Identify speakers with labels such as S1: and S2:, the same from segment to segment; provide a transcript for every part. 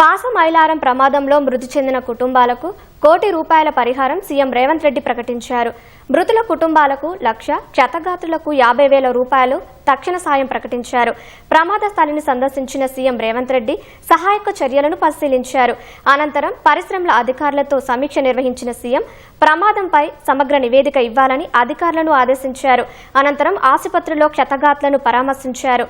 S1: పాస మైలారం ప్రమాదంలో మృతి చెందిన కుటుంబాలకు కోటి రూపాయల పరిహారం సీఎం రేవంత్ రెడ్డి ప్రకటించారు. మృతుల కుటుంబాలకు లక్ష క్షతగాతులకు యాభై వేల రూపాయలు తక్షణ సాయం ప్రకటించారు. ప్రమాద స్థలిని సందర్శించిన సీఎం రేవంత్ రెడ్డి సహాయక చర్యలను పరిశీలించారు. అనంతరం పరిశ్రమల అధికారులతో సమీక్ష నిర్వహించిన సీఎం ప్రమాదంపై సమగ్ర నివేదిక ఇవ్వాలని అధికారులను ఆదేశించారు. అనంతరం ఆసుపత్రిలో క్షతగాత్లను పరామర్శించారు.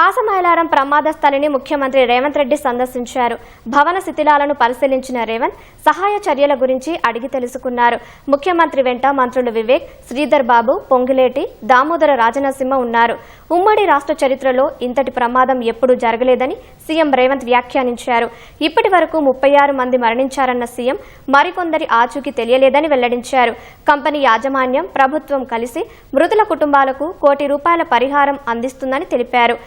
S1: పాసమైలారం ప్రమాద స్థలిని ముఖ్యమంత్రి రేవంత్ రెడ్డి సందర్శించారు. భవన శిథిలాలను పరిశీలించిన రేవంత్ సహాయ చర్యల గురించి అడిగి తెలుసుకున్నారు. ముఖ్యమంత్రి వెంట మంత్రులు వివేక్ శ్రీధర్ బాబు పొంగిలేటి దామోదర రాజనరసింహ ఉన్నారు. ఉమ్మడి రాష్ట్ర చరిత్రలో ఇంతటి ప్రమాదం ఎప్పుడూ జరగలేదని సీఎం రేవంత్ వ్యాఖ్యానించారు. ఇప్పటి వరకు ముప్పై ఆరు మంది మరణించారన్న సీఎం మరికొందరి ఆచూకీ తెలియలేదని వెల్లడించారు. కంపెనీ యాజమాన్యం ప్రభుత్వం కలిసి మృతుల కుటుంబాలకు కోటి రూపాయల పరిహారం అందిస్తుందని తెలిపారు.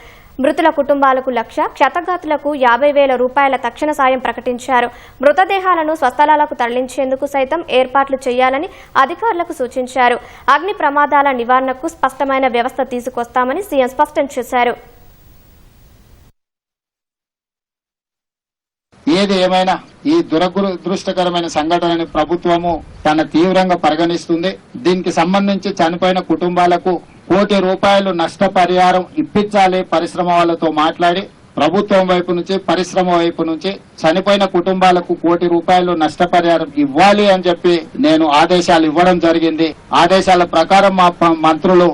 S1: మృతుల కుటుంబాలకు లక్ష క్షతగాతులకు యాభై వేల రూపాయల తక్షణ సాయం ప్రకటించారు. మృతదేహాలను స్వస్థలాలకు తరలించేందుకు సైతం ఏర్పాట్లు చేయాలని అధికారులకు సూచించారు. అగ్ని ప్రమాదాల నివారణకు స్పష్టమైన వ్యవస్థ తీసుకొస్తామని సీఎం స్పష్టం చేశారు.
S2: ఏది ఏమైనా ఈ దురదృష్టకరమైన సంఘటనని ప్రభుత్వము తన తీవ్రంగా పరిగణిస్తుంది. దీనికి సంబంధించి చనిపోయిన కుటుంబాలకు కోటి రూపాయలు నష్టపరిహారం ఇప్పించాలి పరిశ్రమ వాళ్ళతో మాట్లాడి ప్రభుత్వం వైపు నుంచి పరిశ్రమ వైపు నుంచి చనిపోయిన కుటుంబాలకు కోటి రూపాయలు నష్టపరిహారం ఇవ్వాలి అని చెప్పి నేను ఆదేశాలు ఇవ్వడం జరిగింది. ఆదేశాల ప్రకారం మా మంత్రులు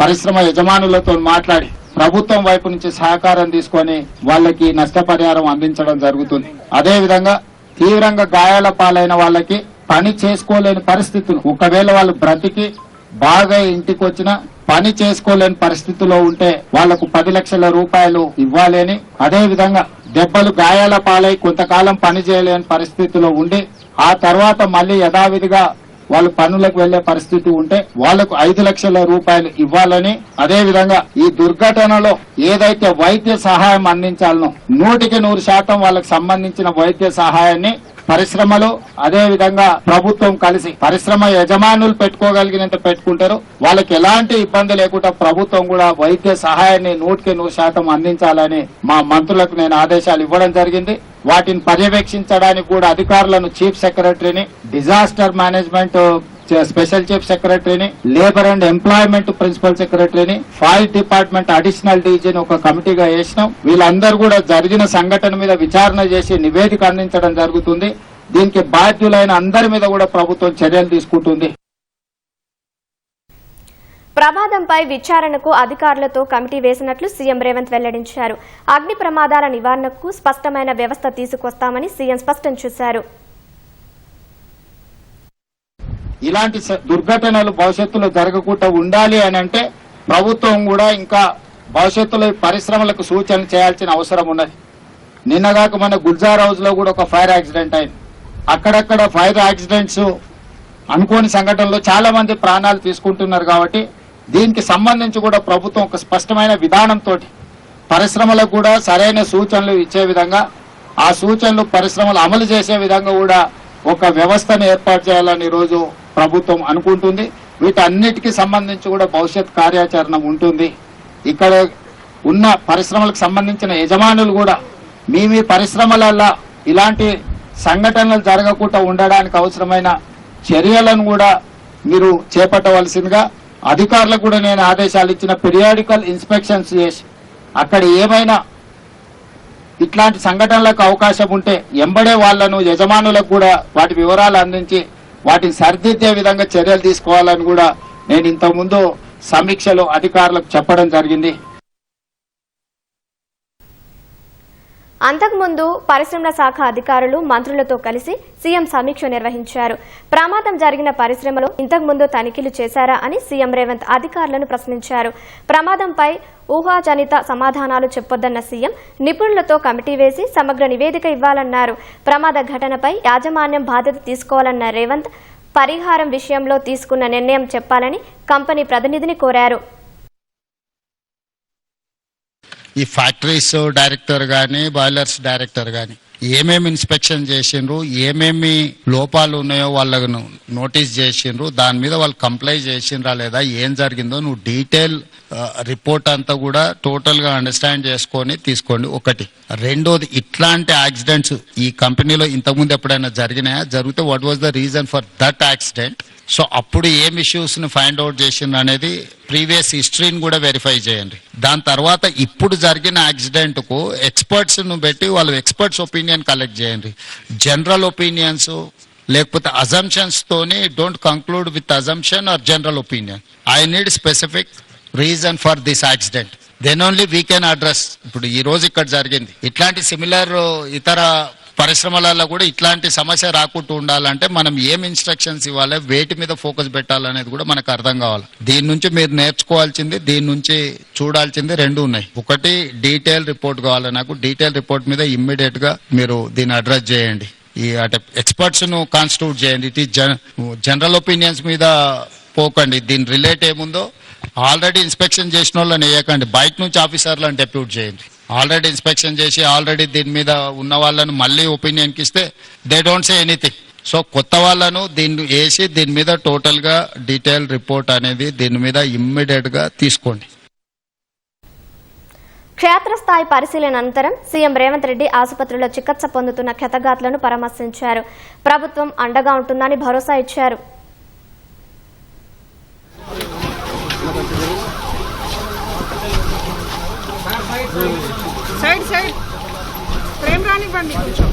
S2: పరిశ్రమ యజమానులతో మాట్లాడి ప్రభుత్వం వైపు నుంచి సహకారం తీసుకొని వాళ్ళకి నష్టపరిహారం అందించడం జరుగుతుంది. అదే విధంగా తీవ్రంగా గాయాల పాలైన వాళ్ళకి పని చేసుకోలేని పరిస్థితులు. ఒకవేళ వాళ్ళు బ్రతికి బాగా ఇంటికి వచ్చినా పని చేసుకోలేని పరిస్థితిలో ఉంటే వాళ్ళకు పది లక్షల రూపాయలు ఇవ్వాలని అదేవిధంగా అదే విధంగా దెబ్బలు గాయాల పాలై కొంతకాలం పని చేయలేని పరిస్థితిలో ఉండి ఆ తర్వాత మళ్ళీ యథావిధిగా వాళ్ళు పనులకు వెళ్ళే పరిస్థితి ఉంటే వాళ్ళకు ఐదు లక్షల రూపాయలు ఇవ్వాలని అదే విధంగా ఈ దుర్ఘటనలో ఏదైతే వైద్య సహాయం అందించాలనో నూటికి నూరు శాతం వాళ్ళకి సంబంధించిన వైద్య సహాయాన్ని పరిశ్రమలు అదే విధంగా ప్రభుత్వం కలిసి పరిశ్రమ యజమానులు పెట్టుకోగలిగినంత పెట్టుకుంటారు. వాళ్ళకి ఎలాంటి ఇబ్బంది లేకుండా ప్రభుత్వం కూడా వైద్య సహాయాన్ని నూటికి నూరు శాతం అందించాలని మా మంత్రులకు నేను ఆదేశాలు ఇవ్వడం జరిగింది. వాటిని పర్యవేక్షించడానికి కూడా అధికారులను చీఫ్ సెక్రటరీని డిజాస్టర్ మేనేజ్మెంట్ స్పెషల్ చీఫ్ సెక్రటరీని లేబర్ అండ్ ఎంప్లాయ్మెంట్ ప్రిన్సిపల్ సెక్రటరీని ఫైర్ డిపార్ట్మెంట్ అడిషనల్ డీజీని ఒక కమిటీగా వేసినాం. వీళ్ళందరూ కూడా జరిగిన సంఘటన మీద విచారణ చేసి నివేదిక అందించడం జరుగుతుంది. దీనికి బాధ్యులైన అందరి మీద కూడా ప్రభుత్వం చర్యలు తీసుకుంటుంది.
S1: ప్రమాదంపై విచారణకు అధికారులతో కమిటీ వేసినట్లు సీఎం రేవంత్ వెల్లడించారు. అగ్ని ప్రమాదాల నివారణకు స్పష్టమైన వ్యవస్థ తీసుకొస్తామని సీఎం స్పష్టం చేశారు.
S2: ఇలాంటి స- దుర్ఘటనలు భవిష్యత్తులో జరగకుండా ఉండాలి అని అంటే ప్రభుత్వం కూడా ఇంకా భవిష్యత్తులో పరిశ్రమలకు సూచనలు చేయాల్సిన అవసరం ఉన్నది. నిన్నగాక మన గుల్జార్ హౌస్లో కూడా ఒక ఫైర్ యాక్సిడెంట్ అయింది. అక్కడక్కడ ఫైర్ యాక్సిడెంట్స్ అనుకోని సంఘటనలో చాలా మంది ప్రాణాలు తీసుకుంటున్నారు కాబట్టి దీనికి సంబంధించి కూడా ప్రభుత్వం ఒక స్పష్టమైన విధానంతో పరిశ్రమలకు కూడా సరైన సూచనలు ఇచ్చే విధంగా ఆ సూచనలు పరిశ్రమలు అమలు చేసే విధంగా కూడా ఒక వ్యవస్థను ఏర్పాటు చేయాలని ఈరోజు ప్రభుత్వం అనుకుంటుంది. వీటన్నిటికీ సంబంధించి కూడా భవిష్యత్ కార్యాచరణ ఉంటుంది. ఇక్కడ ఉన్న పరిశ్రమలకు సంబంధించిన యజమానులు కూడా మీ మీ పరిశ్రమలల్లో ఇలాంటి సంఘటనలు జరగకుండా ఉండడానికి అవసరమైన చర్యలను కూడా మీరు చేపట్టవలసిందిగా అధికారులకు కూడా నేను ఆదేశాలు ఇచ్చిన పీరియాడికల్ ఇన్స్పెక్షన్స్ చేసి అక్కడ ఏమైనా ఇట్లాంటి సంఘటనలకు అవకాశం ఉంటే ఎంబడే వాళ్ళను యజమానులకు కూడా వాటి వివరాలు అందించి వాటిని సరిదిద్దే విధంగా చర్యలు తీసుకోవాలని కూడా నేను ఇంతకుముందు సమీక్షలో అధికారులకు చెప్పడం జరిగింది.
S1: అంతకుముందు పరిశ్రమల శాఖ అధికారులు మంత్రులతో కలిసి సీఎం సమీక్ష నిర్వహించారు. ప్రమాదం జరిగిన పరిశ్రమలో ఇంతకుముందు తనిఖీలు చేశారా అని సీఎం రేవంత్ అధికారులను ప్రశ్నించారు. ప్రమాదంపై ఊహాజనిత సమాధానాలు చెప్పొద్దన్న సీఎం నిపుణులతో కమిటీ వేసి సమగ్ర నివేదిక ఇవ్వాలన్నారు. ప్రమాద ఘటనపై యాజమాన్యం బాధ్యత తీసుకోవాలన్న రేవంత్ పరిహారం విషయంలో తీసుకున్న నిర్ణయం చెప్పాలని కంపెనీ ప్రతినిధిని కోరారు.
S3: ఈ ఫ్యాక్టరీస్ డైరెక్టర్ కానీ బాయిలర్స్ డైరెక్టర్ కానీ
S2: ఏమేమి ఇన్స్పెక్షన్ చేసిండ్రు ఏమేమి లోపాలు ఉన్నాయో వాళ్ళను నోటీస్ చేసిండ్రు దాని మీద వాళ్ళు కంప్లైంట్ చేసిండ్రా లేదా ఏం జరిగిందో నువ్వు డీటెయిల్ రిపోర్ట్ అంతా కూడా టోటల్గా అండర్స్టాండ్ చేసుకొని తీసుకోండి. ఒకటి. రెండోది ఇట్లాంటి యాక్సిడెంట్స్ ఈ కంపెనీలో ఇంతకుముందు ఎప్పుడైనా జరిగినాయా? జరిగితే what was the reason for that accident so అప్పుడు ఏం ఇష్యూస్ని ఫైండ్ అవుట్ చేసిండ్రు అనేది ప్రీవియస్ హిస్టరీని కూడా వెరిఫై చేయండి. దాని తర్వాత ఇప్పుడు జరిగిన యాక్సిడెంట్కు ఎక్స్పర్ట్స్ను పెట్టి వాళ్ళు ఎక్స్పర్ట్స్ ఒపీనియన్ ఒపీనియన్ కలెక్ట్ చేయండి. జనరల్ ఒపీనియన్స్ లేకపోతే అజంప్షన్స్తోని don't conclude with assumption or general opinion I need specific reason for this accident then only we can address ఇప్పుడు ఈ రోజు ఇక్కడ జరిగింది. ఇట్లాంటి సిమిలర్ ఇతర పరిశ్రమలలో కూడా ఇట్లాంటి సమస్య రాకుండా ఉండాలంటే మనం ఏం ఇన్స్ట్రక్షన్స్ ఇవ్వాలి వేటి మీద ఫోకస్ పెట్టాలనేది కూడా మనకు అర్థం కావాలి. దీని నుంచి మీరు నేర్చుకోవాల్సింది దీని నుంచి చూడాల్సింది రెండు ఉన్నాయి. ఒకటి డీటెయిల్ రిపోర్ట్ కావాలి నాకు. డీటెయిల్ రిపోర్ట్ మీద ఇమ్మీడియట్గా మీరు దీన్ని అడ్రస్ చేయండి. ఈ అంటే ఎక్స్పర్ట్స్ను కాన్స్టిట్యూట్ చేయండి. ఇట్ ఈ జనరల్ ఒపీనియన్స్ మీద పోకండి. దీని రిలేట్ ఏముందో ఆల్రెడీ ఇన్స్పెక్షన్ చేసిన వాళ్ళని వేయకండి. బయట నుంచి ఆఫీసర్లను డెప్యూట్ చేయండి. ఆల్రెడీ ఇన్స్పెక్షన్ చేసి ఆల్రెడీ దీని మీద ఉన్న వాళ్ళను మళ్ళీ ఒపీనియన్కి ఇస్తే they don't say anything so కొత్త వాళ్ళను దీన్ని వేసి దీని మీద టోటల్గా డీటెయిల్ రిపోర్ట్ అనేది దీని మీద ఇమ్మీడియట్గా తీసుకోండి.
S1: క్షేత్రస్థాయి పరిశీలన అనంతరం సీఎం రేవంత్ రెడ్డి ఆసుపత్రిలో చికిత్స పొందుతున్న క్షతగాత్లను పరామర్శించారు. ప్రభుత్వం అండగా ఉంటుందని భరోసా ఇచ్చారు.
S4: సైడ్ సైడ్ ప్రేమ్ రానివ్వండి కొంచెం